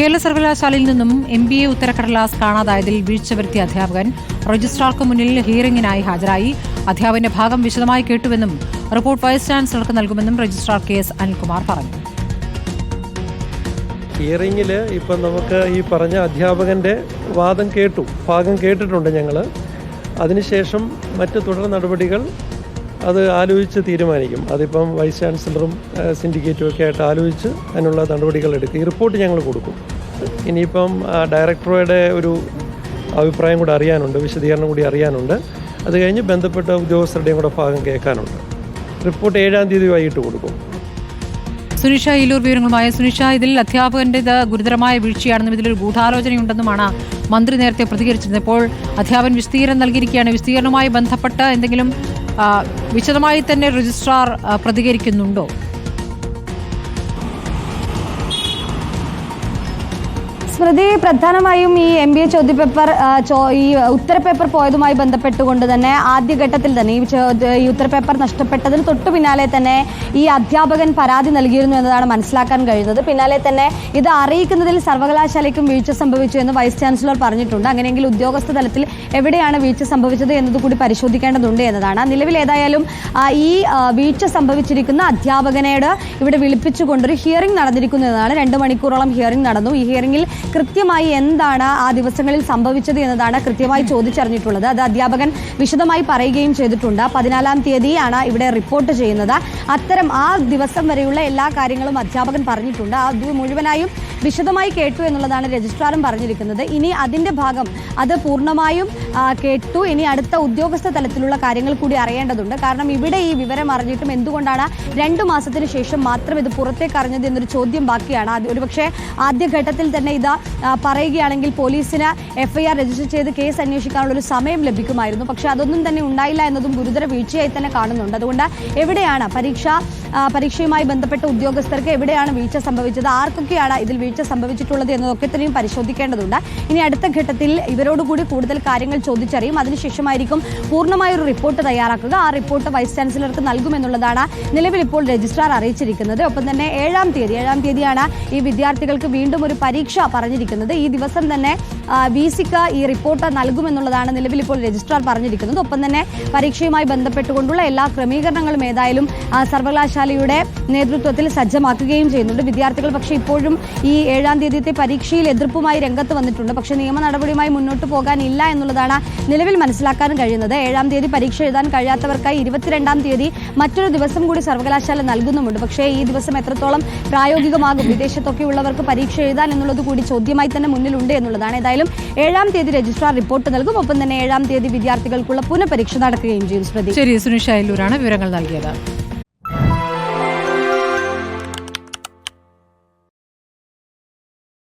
കേരള സർവകലാശാലയിൽ നിന്നും M B A ഉത്തരക്കടലാസ് കാണാതായതിൽ വീഴ്ച വരുത്തിയ അധ്യാപകൻ രജിസ്ട്രാർക്ക് മുന്നിൽ ഹിയറിംഗിനായി ഹാജരായി. അധ്യാപകന്റെ ഭാഗം വിശദമായി കേട്ടുവെന്നും റിപ്പോർട്ട് വൈസ് ചാൻസലർക്ക് നൽകുമെന്നും രജിസ്ട്രാർ കെ എസ് അനിൽകുമാർ പറഞ്ഞു. ഹിയറിംഗിൽ ഇപ്പം നമുക്ക് ഈ പറഞ്ഞ അധ്യാപകന്റെ വാദം കേട്ടു ഭാഗം കേട്ടിട്ടുണ്ട് ഞങ്ങൾ അതിനുശേഷം മറ്റ് തുടർ നടപടികൾ അത് ആലോചിച്ച് തീരുമാനിക്കും. അതിപ്പം വൈസ് ചാൻസലറും സിൻഡിക്കേറ്റും ഒക്കെ ആയിട്ട് ആലോചിച്ച് അതിനുള്ള നടപടികൾ എടുക്കും. ഈ റിപ്പോർട്ട് ഞങ്ങൾ കൊടുക്കും. ഇനിയിപ്പം ഡയറക്ടറുടെ ഒരു അഭിപ്രായം കൂടി അറിയാനുണ്ട് വിശദീകരണം കൂടി അറിയാനുണ്ട്. അത് കഴിഞ്ഞ് ബന്ധപ്പെട്ട ഉദ്യോഗസ്ഥരുടെയും കൂടെ ഭാഗം കേൾക്കാനുണ്ട്. റിപ്പോർട്ട് ഏഴാം തീയതി വൈകിട്ട് കൊടുക്കും. സുനിഷ ഈലൂർ വിവരങ്ങളുമായ. സുനിഷ ഇതിൽ അധ്യാപകന്റെ ഗുരുതരമായ വീഴ്ചയാണെന്നും ഇതിലൊരു ഗൂഢാലോചനയുണ്ടെന്നുമാണ് മന്ത്രി നേരത്തെ പ്രതികരിച്ചിരുന്നത്. ഇപ്പോൾ അധ്യാപകൻ വിശദീകരണം നൽകിയിരിക്കുകയാണ്. വിശദീകരണവുമായി ബന്ധപ്പെട്ട് എന്തെങ്കിലും വിശദമായി തന്നെ രജിസ്ട്രാർ പ്രതികരിക്കുന്നുണ്ടോ? സ്മൃതി പ്രധാനമായും ഈ എം ബി എ ചോദ്യപേപ്പർ ഈ ഉത്തരപേപ്പർ പോയതുമായി ബന്ധപ്പെട്ടുകൊണ്ട് തന്നെ ആദ്യഘട്ടത്തിൽ തന്നെ ഈ ഈ ഉത്തരപേപ്പർ നഷ്ടപ്പെട്ടതിന് തൊട്ടു പിന്നാലെ തന്നെ ഈ അധ്യാപകൻ പരാതി നൽകിയിരുന്നു എന്നതാണ് മനസ്സിലാക്കാൻ കഴിയുന്നത്. പിന്നാലെ തന്നെ ഇത് അറിയിക്കുന്നതിൽ സർവകലാശാലയ്ക്കും വീഴ്ച സംഭവിച്ചു എന്ന് വൈസ് ചാൻസലർ പറഞ്ഞിട്ടുണ്ട്. അങ്ങനെയെങ്കിൽ ഉദ്യോഗസ്ഥ തലത്തിൽ എവിടെയാണ് വീഴ്ച സംഭവിച്ചത് എന്നത് കൂടി പരിശോധിക്കേണ്ടതുണ്ട് എന്നതാണ്. നിലവിൽ ഏതായാലും ഈ വീഴ്ച സംഭവിച്ചിരിക്കുന്ന അധ്യാപകനോട് ഇവിടെ വിളിപ്പിച്ചുകൊണ്ടൊരു ഹിയറിംഗ് നടന്നിരിക്കുന്നു എന്നതാണ്. രണ്ട് മണിക്കൂറോളം ഹിയറിംഗ് നടന്നു. ഈ ഹിയറിംഗിൽ കൃത്യമായി എന്താണ് ആ ദിവസങ്ങളിൽ സംഭവിച്ചത് എന്നതാണ് കൃത്യമായി ചോദിച്ചറിഞ്ഞിട്ടുള്ളത്. അത് അധ്യാപകൻ വിശദമായി പറയുകയും ചെയ്തിട്ടുണ്ട്. പതിനാലാം തീയതിയാണ് ഇവിടെ റിപ്പോർട്ട് ചെയ്യുന്നത്. അത്തരം ആ ദിവസം വരെയുള്ള എല്ലാ കാര്യങ്ങളും അധ്യാപകൻ പറഞ്ഞിട്ടുണ്ട്. അത് മുഴുവനായും വിശദമായി കേട്ടു എന്നുള്ളതാണ് രജിസ്ട്രാറും പറഞ്ഞിരിക്കുന്നത്. ഇനി അതിന്റെ ഭാഗം അത് പൂർണമായും കേട്ടു. ഇനി അടുത്ത ഉദ്യോഗസ്ഥ തലത്തിലുള്ള കാര്യങ്ങൾ കൂടി അറിയേണ്ടതുണ്ട്. കാരണം ഇവിടെ ഈ വിവരം അറിഞ്ഞിട്ടും എന്തുകൊണ്ടാണ് രണ്ടു മാസത്തിന് ശേഷം മാത്രം ഇത് പുറത്തേക്ക് അറിഞ്ഞത് എന്നൊരു ചോദ്യം ബാക്കിയാണ്. ഒരുപക്ഷെ ആദ്യഘട്ടത്തിൽ തന്നെ ഇത് പറയുകയാണെങ്കിൽ പോലീസിന് എഫ്ഐആർ രജിസ്റ്റർ ചെയ്ത് കേസ് അന്വേഷിക്കാനുള്ള ഒരു സമയം ലഭിക്കുമായിരുന്നു. പക്ഷെ അതൊന്നും തന്നെ ഉണ്ടായില്ല എന്നതും ഗുരുതര വീഴ്ചയായി തന്നെ കാണുന്നുണ്ട്. അതുകൊണ്ട് എവിടെയാണ് പരീക്ഷ പരീക്ഷയുമായി ബന്ധപ്പെട്ട ഉദ്യോഗസ്ഥർക്ക് എവിടെയാണ് വീഴ്ച സംഭവിച്ചത്? ആർക്കൊക്കെയാണ് ഇതിൽ വീഴ്ച സംഭവിച്ചിട്ടുള്ളത് എന്നതൊക്കെ തന്നെയും പരിശോധിക്കേണ്ടതുണ്ട്. ഇനി അടുത്ത ഘട്ടത്തിൽ ഇവരോടുകൂടി കൂടുതൽ കാര്യങ്ങൾ ചോദിച്ചറിയും. അതിനുശേഷമായിരിക്കും പൂർണമായ ഒരു റിപ്പോർട്ട് തയ്യാറാക്കുക. ആ റിപ്പോർട്ട് വൈസ് ചാൻസലർക്ക് നൽകുമെന്നുള്ളതാണ് നിലവിൽ ഇപ്പോൾ രജിസ്ട്രാർ അറിയിച്ചിരിക്കുന്നത്. ഒപ്പം തന്നെ ഏഴാം തീയതി ഏഴാം തീയതിയാണ് ഈ വിദ്യാർത്ഥികൾക്ക് വീണ്ടും ഒരു പരീക്ഷ പറഞ്ഞിരിക്കുന്നത്. ഈ ദിവസം തന്നെ വി സിക്ക് ഈ റിപ്പോർട്ട് നൽകുമെന്നുള്ളതാണ് നിലവിൽ ഇപ്പോൾ രജിസ്ട്രാർ പറഞ്ഞിരിക്കുന്നത്. ഒപ്പം തന്നെ പരീക്ഷയുമായി ബന്ധപ്പെട്ടുകൊണ്ടുള്ള എല്ലാ ക്രമീകരണങ്ങളും ഏതായാലും സർവകലാശാലയുടെ നേതൃത്വത്തിൽ സജ്ജമാക്കുകയും ചെയ്യുന്നുണ്ട്. വിദ്യാർത്ഥികൾ പക്ഷേ ഇപ്പോഴും ഈ ഏഴാം തീയതിയത്തെ പരീക്ഷയിൽ എതിർപ്പുമായി രംഗത്ത് വന്നിട്ടുണ്ട്. പക്ഷേ നിയമ നടപടിയുമായി മുന്നോട്ട് പോകാനില്ല എന്നുള്ളതാണ് നിലവിൽ മനസ്സിലാക്കാനും കഴിയുന്നത്. ഏഴാം തീയതി പരീക്ഷ എഴുതാൻ കഴിയാത്തവർക്കായി ഇരുപത്തിരണ്ടാം തീയതി മറ്റൊരു ദിവസം കൂടി സർവകലാശാല നൽകുന്നുമുണ്ട്. പക്ഷേ ഈ ദിവസം എത്രത്തോളം പ്രായോഗികമാകും വിദേശത്തൊക്കെ ഉള്ളവർക്ക് പരീക്ഷ എഴുതാൻ എന്നുള്ളത് കൂടി ചോദ്യമായി തന്നെ മുന്നിലുണ്ട് എന്നുള്ളതാണ്. ഏതായാലും ഏഴാം തീയതി രജിസ്ട്രാർ റിപ്പോർട്ട് നൽകും. ഒപ്പം തന്നെ ഏഴാം തീയതി വിദ്യാർത്ഥികൾക്കുള്ള പുനഃപരീക്ഷ നടക്കുകയും ചെയ്യും. ശരി സുനിഷ വിവരങ്ങൾ നൽകിയത്.